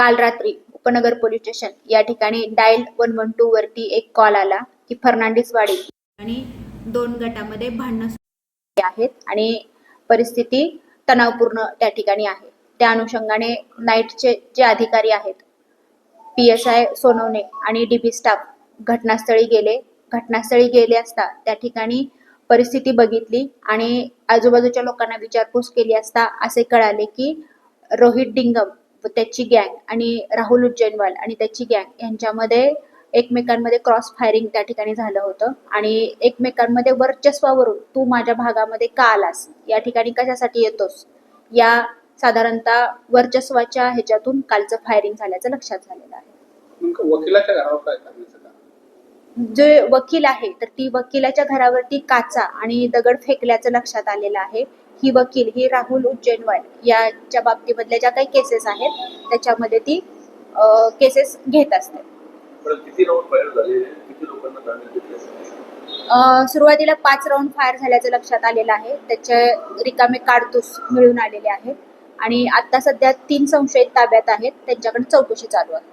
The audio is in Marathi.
काल रात्री उपनगर पोलीस स्टेशन या ठिकाणी डायल वन वन टू वरती एक कॉल आला की फर्नांडिस वाडी आणि दोन गटामध्ये भांडणं आहेत आणि परिस्थिती तणावपूर्ण त्या ठिकाणी आहे. त्या अनुषंगाने नाईटचे जे अधिकारी आहेत पी एस आय सोनवणे आणि डी बी स्टाफ घटनास्थळी गेले. घटनास्थळी गेले असता त्या ठिकाणी परिस्थिती बघितली आणि आजूबाजूच्या लोकांना विचारपूस केली असता असे कळाले की रोहित डिंगम व त्याची गँग आणि राहुल उज्जैनवाल आणि त्याची गँग यांच्यामध्ये एकमेकांमध्ये क्रॉस फायरिंग त्या ठिकाणी झालं होतं. आणि एकमेकांमध्ये वर्चस्वावरून तू माझ्या भागामध्ये का आलास? या ठिकाणी कशासाठी येतोस? या साधारणतः वर्चस्वाच्या ह्याच्यातून कालचं फायरिंग झाल्याचं लक्षात झालेलं आहे. वकिलाच्या घरावर काय जे वकील आहे तर ती वकिलाच्या घरावरती काचा आणि दगड फेकल्याचं लक्षात आलेलं आहे. ही वकील ही राहुल उज्जैनवाल याच्या बाबतीमधल्या ज्या काही केसेस आहेत त्याच्यामध्ये ती केसेस घेत असते. सुरुवातीला पाच राऊंड फायर झाल्याचं लक्षात आलेलं आहे. त्याचे रिकामे काडतूस मिळून आलेले आहेत. आणि आता सध्या तीन संशयित ताब्यात आहेत. त्यांच्याकडे चौकशी चालू आहे.